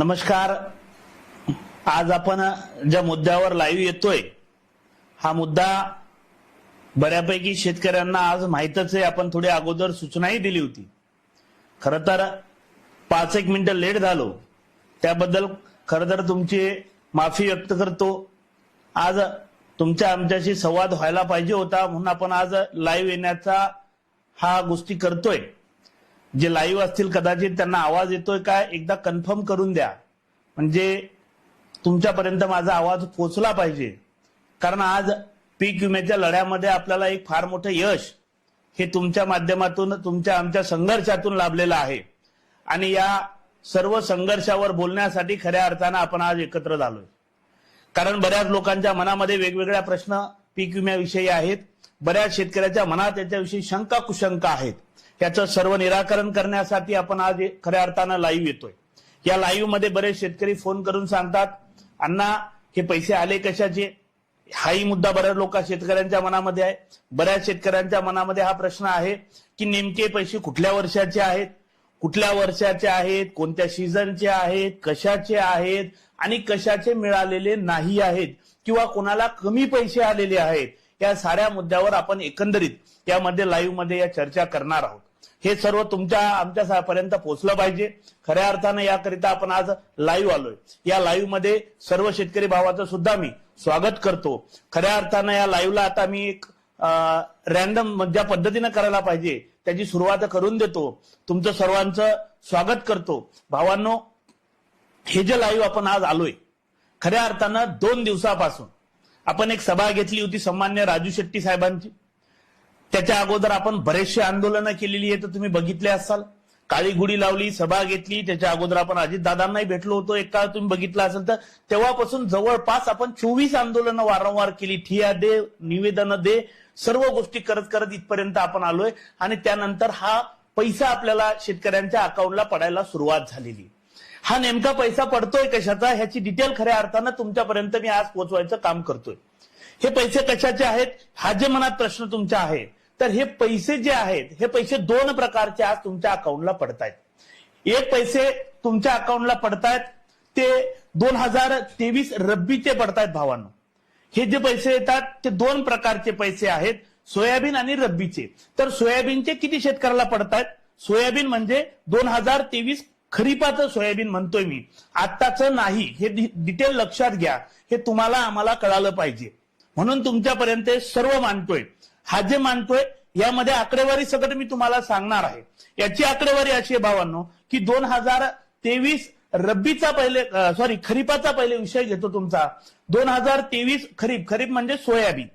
नमस्कार. आज आपण ज्या मुद्द्यावर लाईव्ह येतोय हा मुद्दा बऱ्यापैकी शेतकऱ्यांना आज माहीतच आहे. आपण थोडी अगोदर सूचनाही दिली होती. खर तर पाच एक मिनिटं लेट झालो. त्याबद्दल खरं तर तुमची माफी व्यक्त करतो. आज तुमच्या आमच्याशी संवाद व्हायला पाहिजे होता म्हणून आपण आज लाईव्ह येण्याचा हा गोष्टी करतोय. जे लाईव्ह असतील कदाचित त्यांना आवाज येतोय का एकदा कन्फर्म करून द्या. म्हणजे तुमच्यापर्यंत माझा आवाज पोचला पाहिजे. कारण आज पीक विम्याच्या लढ्यामध्ये आपल्याला एक फार मोठं यश हे तुमच्या माध्यमातून तुमच्या आमच्या संघर्षातून लाभलेलं आहे. आणि या सर्व संघर्षावर बोलण्यासाठी खऱ्या अर्थानं आपण आज एकत्र झालोय. कारण बऱ्याच लोकांच्या मनामध्ये वेगवेगळ्या प्रश्न पीक विम्याविषयी आहेत. बऱ्याच शेतकऱ्याच्या मनात याच्याविषयी शंका कुशंका आहेत. त्याचं सर्व निराकरण करण्यासाठी आपण आज खऱ्या अर्थानं लाईव्ह येतोय. या लाईव्हमध्ये बरेच शेतकरी फोन करून सांगतात अण्णा हे पैसे आले कशाचे? हाही मुद्दा बऱ्याच लोक शेतकऱ्यांच्या मनामध्ये आहे. बऱ्याच शेतकऱ्यांच्या मनामध्ये हा प्रश्न आहे की नेमके पैसे कुठल्या वर्षाचे आहेत? कुठल्या वर्षाचे आहेत? कोणत्या सीझनचे आहेत? कशाचे आहेत? आणि कशाचे मिळालेले नाही आहेत? किंवा कोणाला कमी पैसे आलेले आहेत? या साऱ्या मुद्द्यावर आपण एकंदरीत यामध्ये लाईव्हमध्ये या चर्चा करणार आहोत. हे सर्व तुमच्या आमच्या पर्यंत पोहोचलं पाहिजे. खऱ्या अर्थानं याकरिता आपण आज लाईव्ह आलोय. या लाईव्हमध्ये सर्व शेतकरी भावाचं सुद्धा मी स्वागत करतो. खऱ्या अर्थानं या लाईव्हला आता मी एक रॅन्डम ज्या पद्धतीनं करायला पाहिजे त्याची सुरुवात करून देतो. तुमचं सर्वांचं स्वागत करतो. भावांनो हे जे लाईव्ह आपण आज आलोय खऱ्या अर्थानं दोन दिवसापासून आपण एक सभा घेतली होती सन्मान्य राजू शेट्टी साहेबांची. त्याच्या अगोदर आपण बरेचसे आंदोलनं केलेली आहेत तर तुम्ही बघितले असाल. काळी गुढी लावली सभा घेतली त्याच्या अगोदर आपण अजितदादांनाही भेटलो होतो. एक काळ तुम्ही बघितलं असेल तर तेव्हापासून जवळपास आपण चोवीस आंदोलनं वारंवार केली. ठिया दे निवेदनं दे सर्व गोष्टी करत करत इथपर्यंत आपण आलोय. आणि त्यानंतर हा पैसा आपल्याला शेतकऱ्यांच्या अकाउंटला पडायला सुरुवात झालेली. हा नेमका पैसा पडतोय कशाचा? ह्याची डिटेल खऱ्या अर्थानं तुमच्यापर्यंत मी आज पोहोचवायचं काम करतोय. हे पैसे कशाचे आहेत? हा जे मनात प्रश्न तुमचा आहे तर हे पैसे जे आहेत हे पैसे दोन प्रकारचे आज तुमच्या अकाउंटला पडतायत. एक पैसे तुमच्या अकाउंटला पडतायत ते दोन हजार तेवीस रब्बीचे पडतायत भावांनो. हे जे पैसे येतात ते दोन प्रकारचे पैसे आहेत सोयाबीन आणि रब्बीचे. तर सोयाबीनचे किती शेतकऱ्याला पडतायत? सोयाबीन म्हणजे दोन हजार तेवीस खरीपाचं सोयाबीन म्हणतोय मी. आत्ताचं नाही. हे डिटेल लक्षात घ्या. हे तुम्हाला आम्हाला कळालं पाहिजे. म्हणून तुमच्यापर्यंत सर्व मांडतोय. हा जे मानतोय यामध्ये आकडेवारी सगळं मी तुम्हाला सांगणार आहे. याची आकडेवारी अशी आहे भावांनो की दोन हजार तेवीस रब्बीचा पहिले सॉरी खरीपाचा पहिले विषय घेतो तुमचा. दोन हजार तेवीस खरीप खरीप म्हणजे सोयाबीन.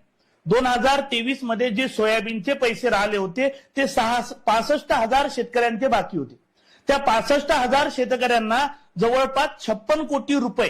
दोन हजार तेवीसमध्ये जे सोयाबीनचे पैसे राहिले होते ते सहा पासष्ट हजार शेतकऱ्यांचे बाकी होते. त्या पासष्ट हजार शेतकऱ्यांना जवळपास छप्पन कोटी रुपये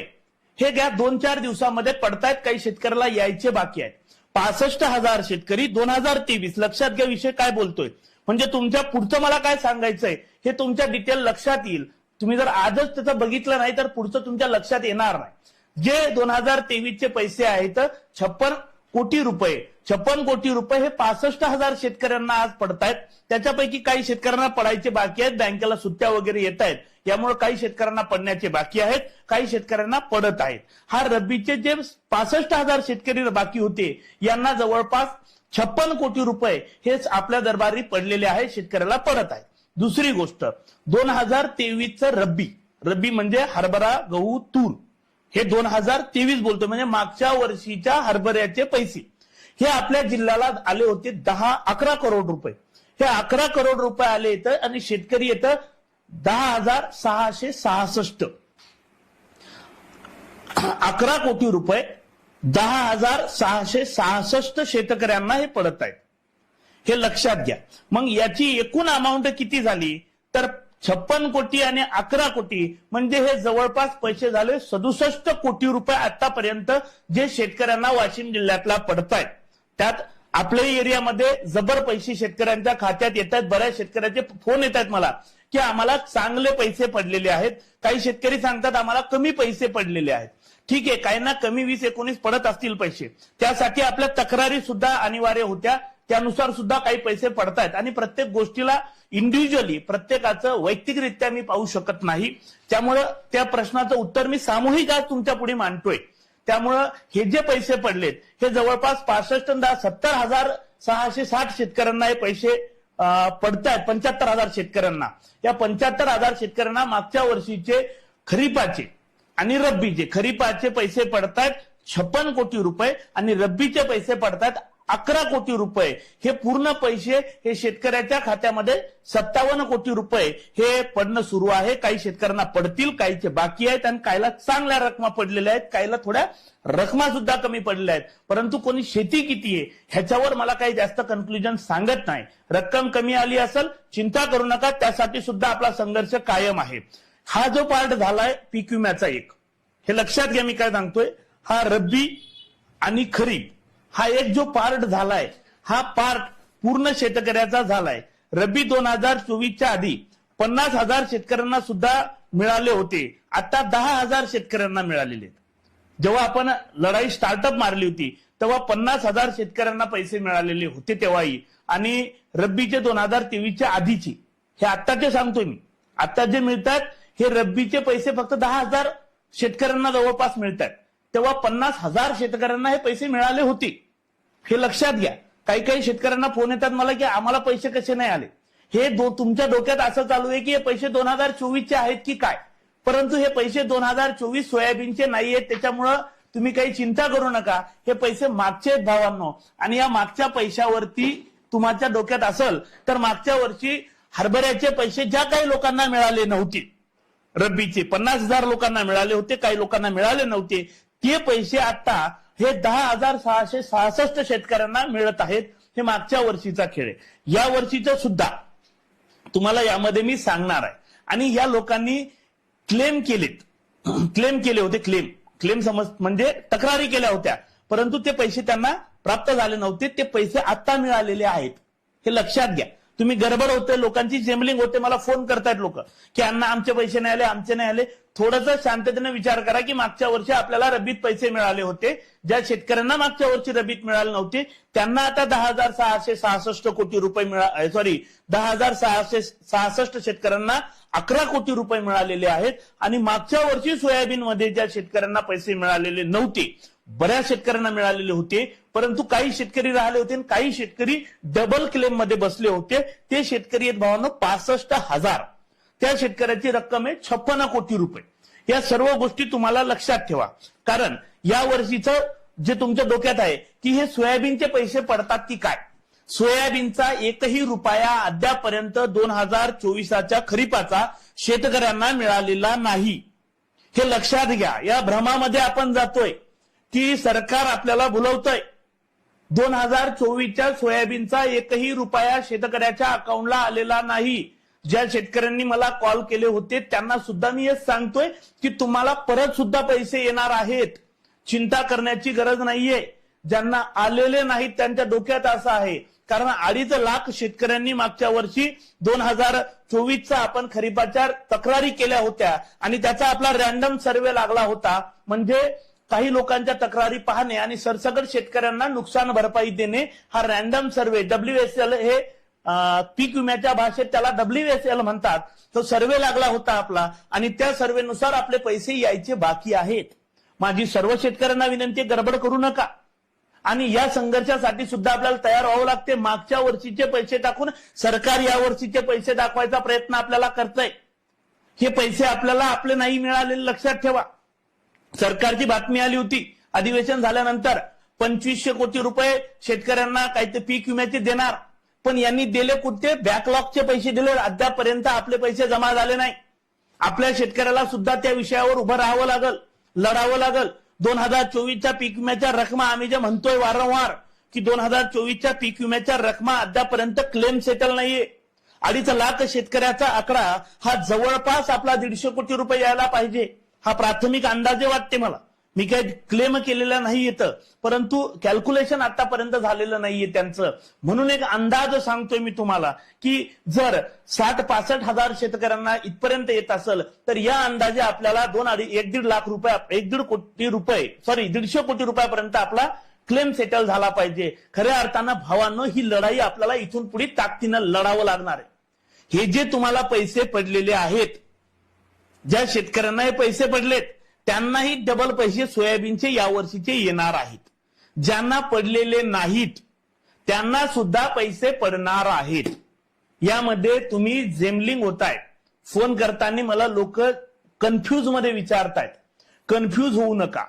हे घ्या दोन चार दिवसामध्ये पडतायत काही शेतकऱ्याला यायचे बाकी आहेत. पासष्ट हजार शेतकरी दोन हजार तेवीस. लक्षात घ्या विषय काय बोलतोय. म्हणजे तुमच्या पुढचं मला काय सांगायचंय हे तुमच्या डिटेल लक्षात येईल. तुम्ही जर आजच त्याचं बघितलं नाही तर पुढचं तुमच्या लक्षात येणार नाही. जे दोन हजार तेवीसचे पैसे आहेत छप्पन कोटी रुपये छप्पन कोटी रुपये हे पासष्ट हजार शेतकऱ्यांना आज पडतायत. त्याच्यापैकी काही शेतकऱ्यांना पडायचे बाकी आहेत बँकेला सुट्ट्या वगैरे येत आहेत यामुळे काही शेतकऱ्यांना पडण्याचे बाकी आहेत काही शेतकऱ्यांना पडत आहेत. हा रब्बीचे जे पासष्ट हजार शेतकरी बाकी होते यांना जवळपास छप्पन कोटी रुपये हेच आपल्या दरबारी पडलेले आहे शेतकऱ्याला पडत आहे दुसरी गोष्ट दोन हजार तेवीसचं रब्बी. रब्बी म्हणजे हरभरा गहू तूर. हे दोन हजार तेवीस बोलतो म्हणजे मागच्या वर्षीच्या हरभऱ्याचे पैसे. हे आपल्या जिल्ह्याला आले होते दहा अकरा करोड रुपये. हे अकरा करोड रुपये आले येतं आणि शेतकरी येतं दहा हजार सहाशे सहासष्ट. अकरा कोटी रुपये दहा हजार सहाशे सहासष्ट शेतकऱ्यांना हे पडत आहेत. हे लक्षात घ्या. मग याची एकूण अमाऊंट किती झाली? तर छप्पन कोटी आणि अकरा कोटी म्हणजे हे जवळपास पैसे झाले सदुसष्ट कोटी रुपये आतापर्यंत जे शेतकऱ्यांना वाशिम जिल्ह्यातला पडतायत. त्यात आपल्या एरियामध्ये जबर पैसे शेतकऱ्यांच्या खात्यात येत आहेत बऱ्याच शेतकऱ्याचे फोन येत आहेत मला की आम्हाला चांगले पैसे पडलेले आहेत. काही शेतकरी सांगतात आम्हाला कमी पैसे पडलेले आहेत. ठीक आहे काहींना कमी वीस एकोणीस पडत असतील पैसे. त्यासाठी आपल्या तक्रारी सुद्धा अनिवार्य होत्या. त्यानुसार सुद्धा काही पैसे पडतायत. आणि प्रत्येक गोष्टीला इंडिव्हिज्युअली प्रत्येकाचं वैयक्तिकरित्या मी पाहू शकत नाही. त्यामुळं त्या प्रश्नाचं उत्तर मी सामूहिक आज तुमच्यापुढे मांडतोय. त्यामुळं हे जे पैसे पडलेत हे जवळपास पासष्ट सत्तर हजार सहाशे साठ शेतकऱ्यांना हे पैसे पडतायत पंच्याहत्तर हजार शेतकऱ्यांना. या पंच्याहत्तर हजार शेतकऱ्यांना मागच्या वर्षीचे खरीपाचे आणि रब्बीचे खरीपाचे पैसे पडतायत छप्पन कोटी रुपये आणि रब्बीचे पैसे पडतायत अकरा कोटी रुपये. हे पूर्ण पैसे हे शेतकऱ्याच्या खात्यामध्ये सत्तावन्न कोटी रुपये हे पडणं सुरू आहे. काही शेतकऱ्यांना पडतील काहीचे बाकी आहेत आणि काहीला चांगल्या रकमा पडलेल्या आहेत काहीला थोड्या रकमा सुद्धा कमी पडलेल्या आहेत. परंतु कोणी शेती किती आहे ह्याच्यावर मला काही जास्त कन्क्लुजन सांगत नाही. रक्कम कमी आली असेल चिंता करू नका त्यासाठी सुद्धा आपला संघर्ष कायम आहे. हा जो पार्ट झालाय पीक विम्याचा एक. हे लक्षात घ्या मी काय सांगतोय. हा रब्बी आणि खरीप. हा एक जो पार्ट झालाय हा पार्ट पूर्ण शेतकऱ्याचा झालाय. रब्बी दोन हजार चोवीसच्या आधी पन्नास हजार शेतकऱ्यांना सुद्धा मिळाले होते. आता दहा हजार शेतकऱ्यांना मिळालेले आहेत. जेव्हा आपण लढाई स्टार्टअप मारली होती तेव्हा पन्नास हजार शेतकऱ्यांना पैसे मिळालेले होते तेव्हाही. आणि रब्बीचे दोन हजार तेवीसच्या आधीची हे आत्ताचे सांगतोय मी. आता जे मिळतात हे रब्बीचे पैसे फक्त दहा हजार शेतकऱ्यांना जवळपास मिळतात. तेव्हा पन्नास हजार शेतकऱ्यांना हे पैसे मिळाले होते. हे लक्षात घ्या. काही काही शेतकऱ्यांना फोन येतात मला की आम्हाला पैसे कसे नाही आले. हे दो तुमच्या डोक्यात असं चालू आहे की हे पैसे दोन हजार चोवीसचे आहेत की काय? परंतु हे पैसे दोन हजार चोवीस सोयाबीनचे नाही आहेत त्याच्यामुळं तुम्ही काही चिंता करू नका. हे पैसे मागचे आहेत भावांनो. आणि या मागच्या पैशावरती तुमच्या डोक्यात असेल तर मागच्या वर्षी हरभऱ्याचे पैसे ज्या काही लोकांना मिळाले नव्हते रब्बीचे पन्नास हजार लोकांना मिळाले होते काही लोकांना मिळाले नव्हते ते पैसे आता हे दहा हजार सहाशे सहासष्ट शेतकऱ्यांना मिळत आहेत हे मागच्या वर्षीचा खेळ आहे. या वर्षीचं सुद्धा तुम्हाला यामध्ये मी सांगणार आहे. आणि या लोकांनी क्लेम केलेत. क्लेम केले होते क्लेम क्लेम समज म्हणजे तक्रारी केल्या होत्या. परंतु ते पैसे त्यांना प्राप्त झाले नव्हते. ते पैसे आता मिळालेले आहेत. हे लक्षात घ्या. तुम्ही गडबड होते लोकांची जेमलिंग होते मला फोन करतायत लोक. की अण्णा आमचे पैसे नाही आले आमचे नाही आले. थोडस शांततेने विचार करा की मागच्या वर्षी आपल्याला रबीत पैसे मिळाले होते. ज्या शेतकऱ्यांना मागच्या वर्षी रबीत मिळाले नव्हते त्यांना आता दहा हजार सहाशे सहासष्ट कोटी रुपये मिळा सॉरी दहा हजार सहाशे सहासष्ट शेतकऱ्यांना अकरा कोटी रुपये मिळालेले आहेत. आणि मागच्या वर्षी सोयाबीनमध्ये ज्या शेतकऱ्यांना पैसे मिळालेले नव्हते बऱ्याच शेतकऱ्यांना मिळालेले होते परंतु काही शेतकरी राहिले होते आणि काही शेतकरी डबल क्लेममध्ये बसले होते. ते शेतकरी आहेत भावांनो पासष्ट हजार. त्या शेतकऱ्याची रक्कम आहे छप्पन्न कोटी रुपये. या सर्व गोष्टी तुम्हाला लक्षात ठेवा. कारण या वर्षीचं जे तुमच्या डोक्यात आहे की हे सोयाबीनचे पैसे पडतात की काय? सोयाबीनचा एकही रुपया अद्यापर्यंत दोन हजार चोवीसाच्या खरीपाचा शेतकऱ्यांना मिळालेला नाही. हे लक्षात घ्या. या भ्रमामध्ये आपण जातोय. की सरकार आपल्याला बोलवतंय. दोन हजार चोवीसच्या सोयाबीनचा एकही रुपया शेतकऱ्याच्या अकाउंटला आलेला नाही. ज्या शेतकऱ्यांनी मला कॉल केले होते त्यांना सुद्धा मी हेच सांगतोय की तुम्हाला परत सुद्धा पैसे येणार आहेत. चिंता करण्याची गरज नाहीये. ज्यांना आलेले नाहीत त्यांच्या डोक्यात असं आहे. कारण अडीच लाख शेतकऱ्यांनी मागच्या वर्षी दोन हजार चोवीसचा आपण खरीपाच्या तक्रारी केल्या होत्या. आणि त्याचा आपला रॅन्डम सर्वे लागला होता. म्हणजे काही लोकांच्या तक्रारी पाहणे आणि सरसकट शेतकऱ्यांना नुकसान भरपाई देणे हा random survey. W S L हे पीक विम्याच्या भाषेत त्याला डब्ल्यू एस एल म्हणतात. तो सर्वे लागला होता आपला आणि त्या सर्वेनुसार आपले पैसे यायचे बाकी आहेत. माझी सर्व शेतकऱ्यांना विनंती गडबड करू नका. आणि या संघर्षासाठी सुद्धा आपल्याला तयार व्हावं लागते. मागच्या वर्षीचे पैसे टाकून सरकार या वर्षीचे पैसे दाखवायचा प्रयत्न आपल्याला करतंय. हे पैसे आपल्याला आपले नाही मिळालेले लक्षात ठेवा. सरकारची बातमी आली होती. अधिवेशन झाल्यानंतर पंचवीसशे कोटी रुपये शेतकऱ्यांना काही ते पीक विम्याचे देणार. पण यांनी दिले कुठे? बॅकलॉगचे पैसे दिले. अद्यापर्यंत आपले पैसे जमा झाले नाही. आपल्या शेतकऱ्याला सुद्धा त्या विषयावर उभं राहावं लागल लढावं लागल. दोन हजार चोवीसच्या पीक विम्याच्या रकमा आम्ही जे म्हणतोय वारंवार की दोन हजार चोवीसच्या पीक विम्याच्या रकमा अद्यापर्यंत क्लेम सेटल नाहीये. अडीच लाख शेतकऱ्याचा आकडा हा जवळपास आपला दीडशे कोटी रुपये यायला पाहिजे. हा प्राथमिक अंदाजे वाटते मला. मी काही क्लेम केलेला नाही येतं परंतु कॅल्क्युलेशन आतापर्यंत झालेलं नाहीये त्यांचं. म्हणून एक अंदाज सांगतोय मी तुम्हाला की जर साठ पासष्ट हजार शेतकऱ्यांना इथपर्यंत येत असेल तर या अंदाजे आपल्याला दोन अडी एक दीड लाख रुपये एक दीड कोटी रुपये सॉरी दीडशे कोटी रुपयापर्यंत आपला क्लेम सेटल झाला पाहिजे. खऱ्या अर्थानं भावानं ही लढाई आपल्याला इथून पुढे ताकदीनं लढावं लागणार आहे. हे जे तुम्हाला पैसे पडलेले आहेत ज्या शेतकऱ्यांना हे पैसे पडलेत त्यांनाही डबल पैसे सोयाबीनचे यावर्षीचे येणार आहेत. ज्यांना पडलेले नाहीत त्यांना सुद्धा पैसे पडणार आहेत. यामध्ये तुम्ही जेमलिंग होताय फोन करताना मला लोक कन्फ्यूजमध्ये विचारतायत. कन्फ्यूज होऊ नका.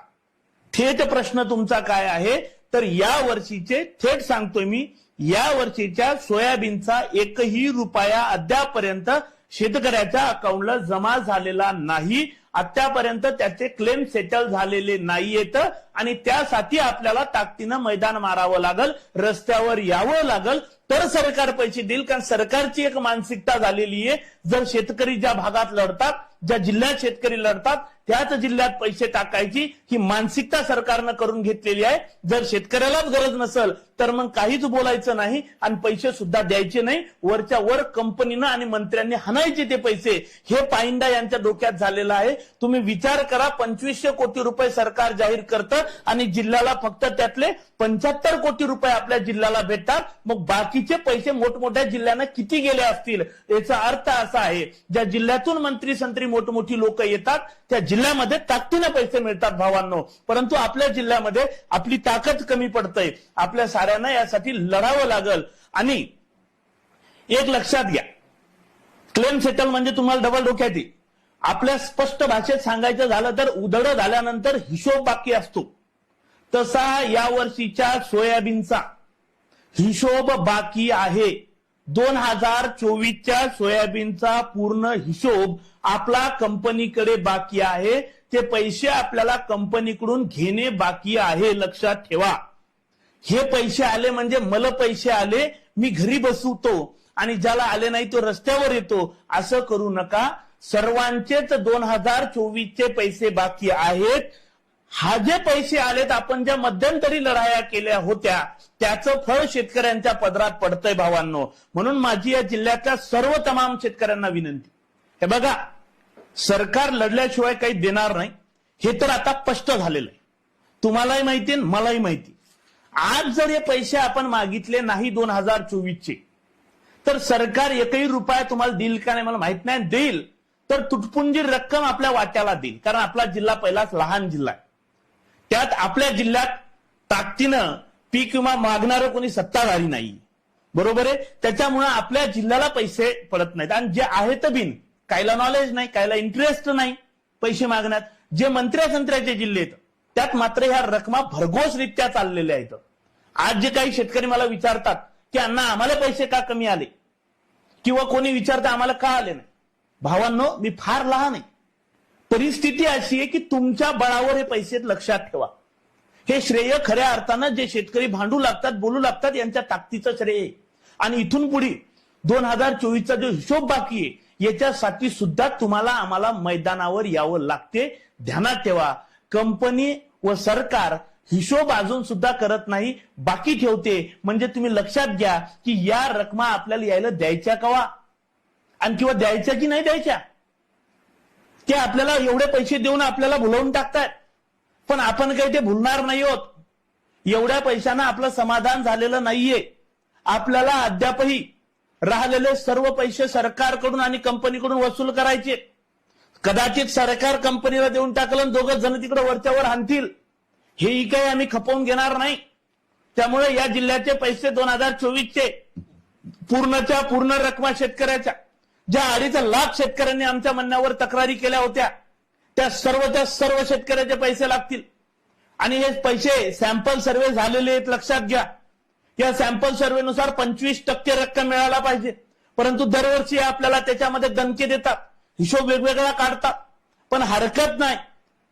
थेट प्रश्न तुमचा काय आहे? तर या वर्षीचे थेट सांगतोय मी या वर्षीच्या सोयाबीनचा एकही रुपया अद्यापर्यंत शेतकऱ्याच्या अकाउंटला जमा झालेला नाही आतापर्यंत त्याचे क्लेम सेटल झालेले नाहीयेत आणि त्यासाठी आपल्याला ताकदीनं मैदान मारावं लागल रस्त्यावर यावं लागल तर सरकार पैसे देईल कारण सरकारची एक मानसिकता झालेली आहे. जर शेतकरी ज्या भागात लढतात ज्या जिल्ह्यात शेतकरी लढतात त्याच जिल्ह्यात पैसे टाकायची ही मानसिकता सरकारनं करून घेतलेली आहे. जर शेतकऱ्यालाच गरज नसेल तर मग काहीच बोलायचं नाही आणि पैसे सुद्धा द्यायचे नाही. वरच्या वर कंपनीनं आणि मंत्र्यांनी हाणायचे ते पैसे. हे पाइंडा यांच्या डोक्यात झालेलं आहे. तुम्ही विचार करा पंचवीसशे कोटी रुपये सरकार जाहीर करतं आणि जिल्ह्याला फक्त त्यातले पंच्याहत्तर कोटी रुपये आपल्या जिल्ह्याला भेटतात. मग बाकीचे पैसे मोठमोठ्या जिल्ह्यांना किती गेले असतील? याचा अर्थ असा आहे ज्या जिल्ह्यातून मंत्री संत्री मोठमोठी लोक येतात त्या जिल्ह्यामध्ये ताकदीनं पैसे मिळतात भावांनो. परंतु आपल्या जिल्ह्यामध्ये आपली ताकद कमी पडते आपल्या साऱ्यांना यासाठी लढावं लागल. आणि एक लक्षात घ्या. क्लेम सेटल म्हणजे तुम्हाला डबल डोक्यात येईल. आपल्या स्पष्ट भाषेत सांगायचं झालं तर उधड झाल्यानंतर हिशोब बाकी असतो. तसा या वर्षीच्या सोयाबीनचा हिशोब बाकी आहे. दोन हजार चोवीसच्या सोयाबीनचा पूर्ण हिशोब आपला कंपनीकडे बाकी आहे. ते पैसे आपल्याला कंपनीकडून घेणे बाकी आहे. लक्षात ठेवा. हे पैसे आले म्हणजे मला पैसे आले मी घरी बसवतो आणि ज्याला आले नाही तो रस्त्यावर येतो. असं करू नका. सर्वांचेच दोन हजार चोवीसचे पैसे बाकी आहेत. हा जे पैसे आलेत आपण ज्या मध्यंतरी लढाया केल्या होत्या त्याचं फळ शेतकऱ्यांच्या पदरात पडतंय भावांनो. म्हणून माझी या जिल्ह्यातल्या सर्व तमाम शेतकऱ्यांना विनंती. हे बघा सरकार लढल्याशिवाय काही देणार नाही. हे तर आता स्पष्ट झालेलं आहे. तुम्हालाही माहिती मलाही माहिती. आज जर हे पैसे आपण मागितले नाही दोन हजार चोवीसचे तर सरकार एकही रुपया तुम्हाला देईल का नाही मला माहीत नाही. देईल तर तुटपुंजी रक्कम आपल्या वाट्याला देईल. कारण आपला जिल्हा पहिलाच लहान जिल्हा आहे. त्यात आपल्या जिल्ह्यात ताकदीनं पीक विमा मागणारं कोणी सत्ताधारी नाही. बरोबर आहे? त्याच्यामुळे आपल्या जिल्ह्याला पैसे पडत नाहीत. आणि जे आहेत बिन कायला नॉलेज नाही कायला इंटरेस्ट नाही पैसे मागण्यात. जे मंत्र्या संत्र्याचे जिल्हे आहेत त्यात मात्र ह्या रकमा भरघोसरित्या चाललेल्या आहेत. आज जे काही शेतकरी मला विचारतात की अण्णा आम्हाला पैसे का कमी आले? किंवा कोणी विचारतं आम्हाला का आले नाही? भावांनो मी फार लहान आहे. परिस्थिती अशी आहे की तुमच्या बळावर हे पैसे लक्षात ठेवा. हे श्रेय खऱ्या अर्थानं जे शेतकरी भांडू लागतात बोलू लागतात यांच्या ताकदीचं श्रेय आहे. आणि इथून पुढे दोन हजार चोवीसचा जो हिशोब बाकी आहे याच्यासाठी सुद्धा तुम्हाला आम्हाला मैदानावर यावं लागते. ध्यानात ठेवा. कंपनी व सरकार हिशोब अजून सुद्धा करत नाही. बाकी ठेवते. म्हणजे तुम्ही लक्षात घ्या की या रकमा आपल्याला यायला द्यायच्या कवा? आणि किंवा द्यायच्या की नाही द्यायच्या? ते आपल्याला एवढे पैसे देऊन आपल्याला भुलवून टाकतात पण आपण काही ते भुलणार नाही होत. एवढ्या पैशानं आपलं समाधान झालेलं नाहीये. आपल्याला अद्यापही राहिलेले सर्व पैसे सरकारकडून आणि कंपनीकडून वसूल करायचे. कदाचित सरकार कंपनीला देऊन टाकलं दोघं जण तिकडे वरच्यावर आणतील हेही काही आम्ही खपवून घेणार नाही. त्यामुळे या जिल्ह्याचे पैसे दोन हजार चोवीसचे पूर्णच्या पूर्ण रकमा शेतकऱ्याच्या ज्या अडीच लाख शेतकऱ्यांनी आमच्या म्हणण्यावर तक्रारी केल्या होत्या त्या सर्व त्या सर्व शेतकऱ्याचे पैसे लागतील. आणि हे पैसे सॅम्पल सर्वे झालेले आहेत लक्षात घ्या. या सॅम्पल सर्वेनुसार पंचवीस टक्के रक्कम मिळायला पाहिजे. परंतु दरवर्षी आपल्याला त्याच्यामध्ये दणके देतात हिशोब वेगवेगळा काढतात. पण हरकत नाही.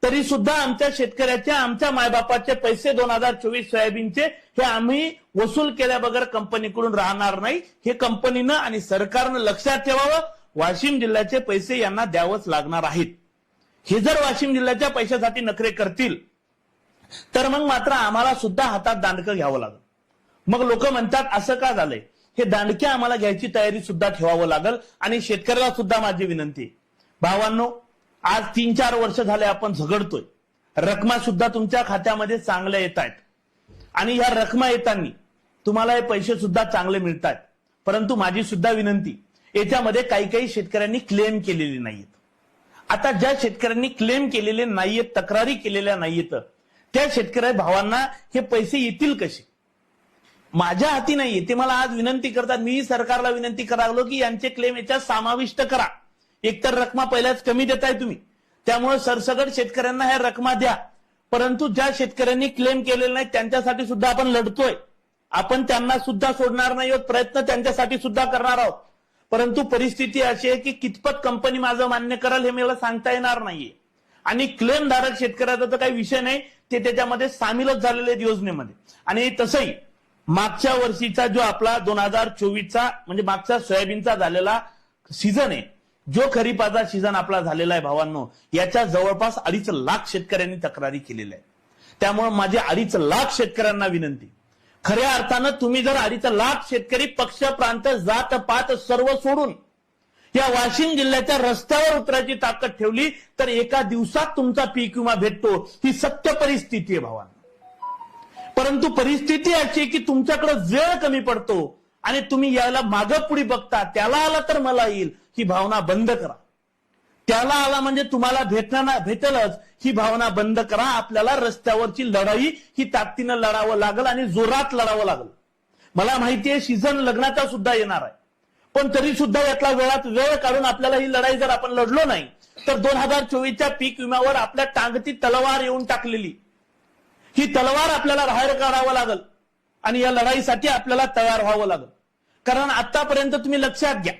तरी सुद्धा आमच्या शेतकऱ्याचे आमच्या मायबापाचे पैसे दोन हजार चोवीस सोयाबीनचे हे आम्ही वसूल केल्या बगर कंपनीकडून राहणार नाही. हे कंपनीनं आणि सरकारनं लक्षात ठेवावं. वाशिम जिल्ह्याचे पैसे यांना द्यावंच लागणार आहेत. हे जर वाशिम जिल्ह्याच्या पैशासाठी नखरे करतील तर मग मात्र आम्हाला सुद्धा हातात दांडकं घ्यावं लागेल. मग लोक म्हणतात असं का झालंय? हे दांडक्या आम्हाला घ्यायची तयारी सुद्धा ठेवावं लागेल आणि शेतकऱ्याला सुद्धा माझी विनंती भावांनो आज तीन चार वर्ष झाले आपण झगडतोय. रकमा सुद्धा तुमच्या खात्यामध्ये चांगल्या येत आहेत. आणि ह्या रकमा येताना तुम्हाला हे पैसे सुद्धा चांगले मिळतात परंतु माझी सुद्धा विनंती याच्यामध्ये काही काही शेतकऱ्यांनी क्लेम केलेले नाहीत आता ज्या शेतकऱ्यांनी क्लेम केलेले नाहीयेत तक्रारी केलेल्या नाहीयेत त्या शेतकऱ्या भावांना हे पैसे येतील कसे? माझ्या हाती नाहीये. ते मला आज विनंती करतात. मी सरकारला विनंती करावलो की यांचे क्लेम याच्यात समाविष्ट करा. एकतर रकमा पहिल्याच कमी देताय तुम्ही. त्यामुळे सरसगट शेतकऱ्यांना ह्या रकमा द्या. परंतु ज्या शेतकऱ्यांनी क्लेम केलेले नाही त्यांच्यासाठी सुद्धा आपण लढतोय. आपण त्यांना सुद्धा सोडणार नाही आहोत प्रयत्न त्यांच्यासाठी सुद्धा करणार आहोत. परंतु परिस्थिती अशी आहे की कितपत कंपनी माझं मान्य करेल हे मला सांगता येणार नाहीये. आणि क्लेम धारक शेतकऱ्याचा तर काही विषय नाही. ते त्याच्यामध्ये सामीलच झालेले आहेत योजनेमध्ये. आणि तसंही मागच्या वर्षीचा जो आपला दोन हजार चोवीसचा म्हणजे मागचा सोयाबीनचा झालेला सीझन आहे जो खरीपाचा सीझन आपला झालेला आहे भावांनो याच्या जवळपास अडीच लाख शेतकऱ्यांनी तक्रारी केलेल्या आहेत. त्यामुळे माझे अडीच लाख शेतकऱ्यांना विनंती. खऱ्या अर्थानं तुम्ही जर अडीच लाख शेतकरी पक्ष प्रांत जात पात सर्व सोडून या वाशिम जिल्ह्याच्या रस्त्यावर उतरायची ताकद ठेवली तर एका दिवसात तुमचा पीक विमा भेटतो. ही सत्य परिस्थिती आहे भावान. परंतु परिस्थिती अशी आहे की तुमच्याकडे वेळ कमी पडतो आणि तुम्ही याला मागं पुढे बघता त्याला आला तर मला येईल. ही भावना बंद करा. त्याला आला म्हणजे तुम्हाला भेटणार भेटेलच. ही भावना बंद करा. आपल्याला रस्त्यावरची लढाई ही ताकदीनं लढावं लागल आणि जोरात लढावं लागल. मला माहिती आहे सीझन लग्नाचा सुद्धा येणार आहे. पण तरी सुद्धा यातला वेळात वेळ काढून आपल्याला ही लढाई जर आपण लढलो नाही तर दोन हजार चोवीसच्या पीक विम्यावर आपल्या टांगती तलवार येऊन टाकलेली. ही तलवार आपल्याला बाहेर काढावं लागल आणि या लढाईसाठी आपल्याला तयार व्हावं लागल. कारण आतापर्यंत तुम्ही लक्षात घ्या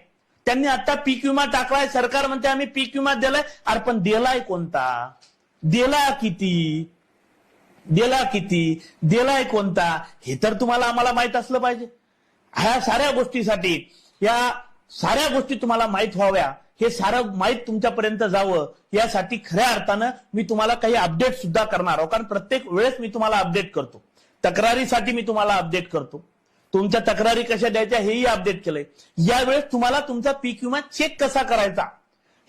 त्यांनी आता पीक विमा टाकलाय सरकार म्हणते आम्ही पीक विमा दिलाय. अरे पण दिलाय कोणता? दिला किती? दिला किती? दिलाय कोणता? हे तर तुम्हाला आम्हाला माहीत असलं पाहिजे. ह्या साऱ्या गोष्टीसाठी या साऱ्या गोष्टी तुम्हाला माहीत व्हाव्या. हे सारं माहीत तुमच्यापर्यंत जावं. यासाठी खऱ्या अर्थानं मी तुम्हाला काही अपडेट सुद्धा करणार आहोत कारण प्रत्येक वेळेस मी तुम्हाला अपडेट करतो. तक्रारीसाठी मी तुम्हाला अपडेट करतो. तुमच्या तक्रारी कशा द्यायच्या हेही अपडेट केलंय. यावेळेस तुम्हाला तुमचा पीक विमा चेक कसा करायचा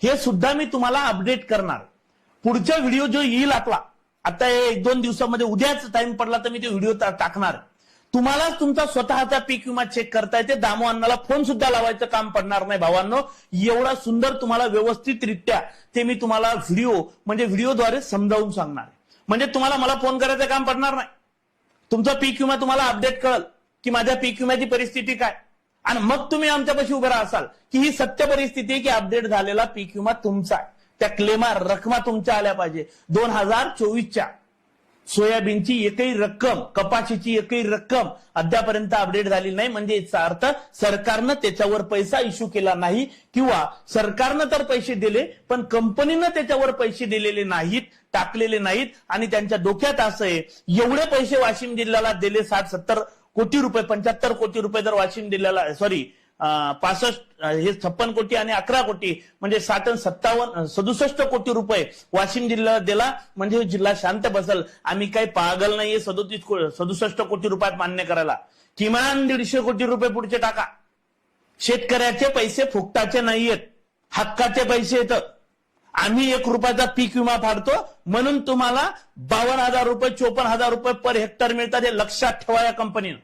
हे सुद्धा मी तुम्हाला अपडेट करणार. पुढचा व्हिडिओ जो येईल आपला आता हे एक दोन दिवसामध्ये उद्याच टाइम पडला तर मी ते व्हिडिओ टाकणार. तुम्हालाच तुमचा स्वतःचा पीक विमा चेक करता येते. दामो अण्णाला फोन सुद्धा लावायचं काम पडणार नाही भावांनो. एवढा सुंदर तुम्हाला व्यवस्थितरित्या ते मी तुम्हाला व्हिडिओ म्हणजे व्हिडिओद्वारे समजावून सांगणार म्हणजे तुम्हाला मला फोन करायचं काम पडणार नाही. तुमचा पीक विमा तुम्हाला अपडेट कळल. की माझ्या पीक विम्याची परिस्थिती काय? आणि मग तुम्ही आमच्यापाशी उभं असाल की ही सत्य परिस्थिती आहे की अपडेट झालेला पीक विमा तुमचा आहे. त्या क्लेमा रकमा तुमच्या आल्या पाहिजे. दोन हजार चोवीसच्या सोयाबीनची एकही रक्कम कपाशीची एकही रक्कम अद्यापर्यंत अपडेट झाली नाही. म्हणजे याचा अर्थ सरकारनं त्याच्यावर पैसा इश्यू केला नाही किंवा सरकारनं तर पैसे दिले पण कंपनीनं त्याच्यावर पैसे दिलेले नाहीत टाकलेले नाहीत. आणि त्यांच्या डोक्यात असं आहे एवढे पैसे वाशिम जिल्ह्याला दिले साठ सत्तर कोटी रुपये पंच्याहत्तर कोटी रुपये जर वाशिम जिल्ह्याला सॉरी पासष्ट हे छप्पन कोटी आणि अकरा कोटी म्हणजे साठ सत्तावन्न सदुसष्ट कोटी रुपये वाशिम जिल्ह्याला दिला म्हणजे जिल्हा शांत बसल. आम्ही काही पागल नाहीये सदोतीस सदुसष्ट कोटी रुपयात मान्य करायला. किमान दीडशे कोटी रुपये पुढचे टाका. शेतकऱ्याचे पैसे फुकटाचे नाहीयेत. हक्काचे पैसे येत. आम्ही एक रुपयाचा पीक विमा फाडतो म्हणून तुम्हाला बावन्न हजार रुपये चोपन्न हजार रुपये पर हेक्टर मिळतात हे लक्षात ठेवा या कंपनीनं.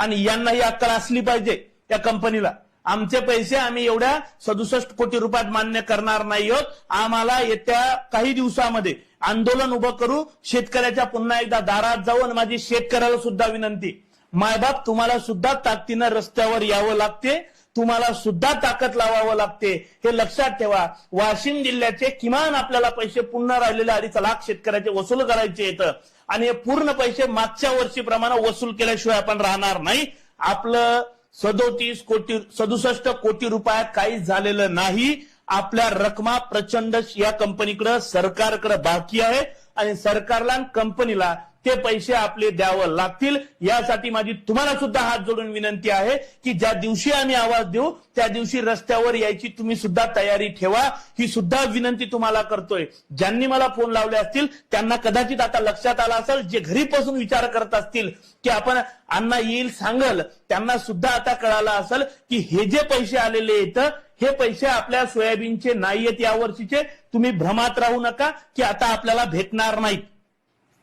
आणि यांना ही अक्कल असली पाहिजे त्या कंपनीला. आमचे पैसे आम्ही एवढ्या सदुसष्ट कोटी रुपयात मान्य करणार नाही आहोत. आम्हाला येत्या काही दिवसामध्ये आंदोलन उभं करू शेतकऱ्याच्या पुन्हा एकदा दारात जाऊ आणि माझी शेतकऱ्याला सुद्धा विनंती. मायबाप तुम्हाला सुद्धा ताकदीनं रस्त्यावर यावं लागते. तुम्हाला सुद्धा ताकद लावावं लागते. हे लक्षात ठेवा. वाशिम जिल्ह्याचे किमान आपल्याला पैसे पुन्हा राहिलेले अडीच लाख शेतकऱ्याचे वसूल करायचे येतं आणि हे पूर्ण पैसे मागच्या वर्षीप्रमाणे वसूल केल्याशिवाय आपण राहणार नाही. आपलं सदोतीस कोटी सदुसष्ट कोटी रुपयात काही झालेलं नाही. आपल्या रकमा प्रचंड या कंपनीकडे सरकारकडे बाकी आहे. आणि सरकारला कंपनीला ते पैसे आपले द्यावं लागतील. यासाठी माझी तुम्हाला सुद्धा हात जोडून विनंती आहे की ज्या दिवशी आम्ही आवाज देऊ त्या दिवशी रस्त्यावर यायची तुम्ही सुद्धा तयारी ठेवा. ही सुद्धा विनंती तुम्हाला करतोय. ज्यांनी मला फोन लावले असतील त्यांना कदाचित आता लक्षात आला असेल जे घरी बसून विचार करत असतील की आपण अण्णा येईल सांगल त्यांना सुद्धा आता कळालं असेल की हे जे पैसे आलेले आहेत हे पैसे आपल्या सोयाबीनचे नाही आहेत या वर्षीचे तुम्ही भ्रमात राहू नका की आता आपल्याला भेटणार नाहीत.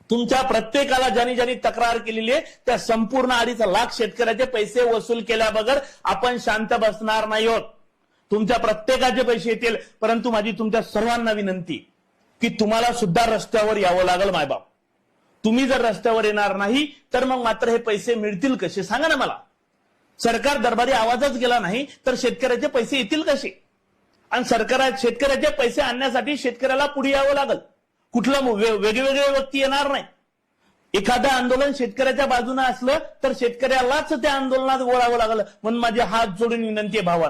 तुमच्या प्रत्येकाला ज्यांनी ज्यांनी तक्रार केलेली आहे त्या संपूर्ण अडीच लाख शेतकऱ्याचे पैसे वसूल केल्याबगर आपण शांत बसणार नाही आहोत तुमच्या प्रत्येकाचे पैसे येतील परंतु माझी तुमच्या सर्वांना विनंती की तुम्हाला सुद्धा रस्त्यावर यावं लागेल मायबाप तुम्ही जर रस्त्यावर येणार नाही तर मग मात्र हे पैसे मिळतील कसे? सांगा ना मला. सरकार दरबारी आवाजच गेला नाही तर शेतकऱ्याचे पैसे येतील कसे? आणि सरकार शेतकऱ्याचे पैसे आणण्यासाठी शेतकऱ्याला पुढे यावं लागल. कुठला वेगवेगळे व्यक्ती येणार नाही. एखादं आंदोलन शेतकऱ्याच्या बाजूने असलं तर शेतकऱ्यालाच त्या आंदोलनात गोळावं लागलं. म्हणून माझे हात जोडून विनंती आहे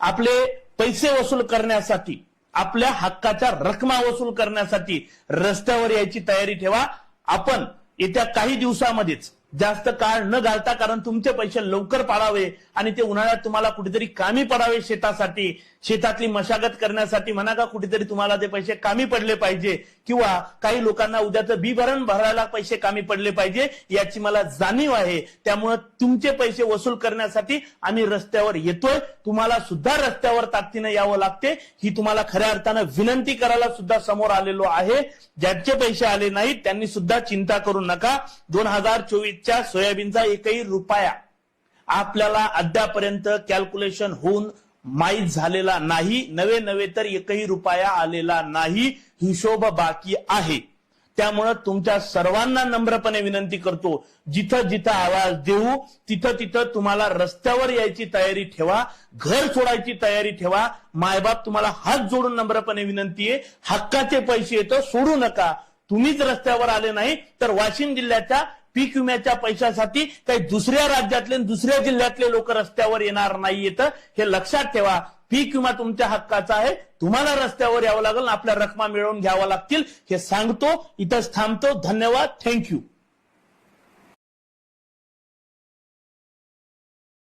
आपले पैसे वसूल करण्यासाठी आपल्या हक्काच्या रकमा वसूल करण्यासाठी रस्त्यावर यायची तयारी ठेवा. आपण येत्या काही दिवसामध्येच जास्त काळ न घालता कारण तुमचे पैसे लवकर पाडावे आणि ते उन्हाळ्यात तुम्हाला कुठेतरी कामी पडावे शेतासाठी शेतातली मशागत करण्यासाठी म्हणा का कुठेतरी तुम्हाला ते पैसे कामी पडले पाहिजे किंवा काही लोकांना उद्याचं बी भरण भरायला पैसे कामी पडले पाहिजे याची मला जाणीव आहे. त्यामुळे तुमचे पैसे वसूल करण्यासाठी आम्ही रस्त्यावर येतोय. तुम्हाला सुद्धा रस्त्यावर ताकदीनं यावं लागते. ही तुम्हाला खऱ्या अर्थानं विनंती करायला सुद्धा समोर आलेलो आहे. ज्यांचे पैसे आले नाहीत त्यांनी सुद्धा चिंता करू नका. दोन हजार चोवीसच्या सोयाबीनचा एकही रुपया आपल्याला अद्यापर्यंत कॅल्क्युलेशन होऊन माहीत झालेला नाही नवे नवे तर एकही रुपया आलेला नाही हिशोब बाकी आहे. त्यामुळं तुमच्या सर्वांना नम्रपणे विनंती करतो जिथं जिथं आवाज देऊ तिथं तिथं तुम्हाला रस्त्यावर यायची तयारी ठेवा घर सोडायची तयारी ठेवा. मायबाप तुम्हाला हात जोडून नम्रपणे विनंती आहे हक्काचे पैसे येतं सोडू नका. तुम्हीच रस्त्यावर आले नाही तर वाशिम जिल्ह्याच्या पीक विम्याच्या पैशासाठी काही दुसऱ्या राज्यातले दुसऱ्या जिल्ह्यातले लोक रस्त्यावर येणार नाही येतं हे लक्षात ठेवा. पीक विमा तुमच्या हक्काचा आहे. तुम्हाला रस्त्यावर यावं लागेल आपल्या रकमा मिळवून घ्याव्या लागतील. हे सांगतो. इथंच थांबतो. धन्यवाद. थँक्यू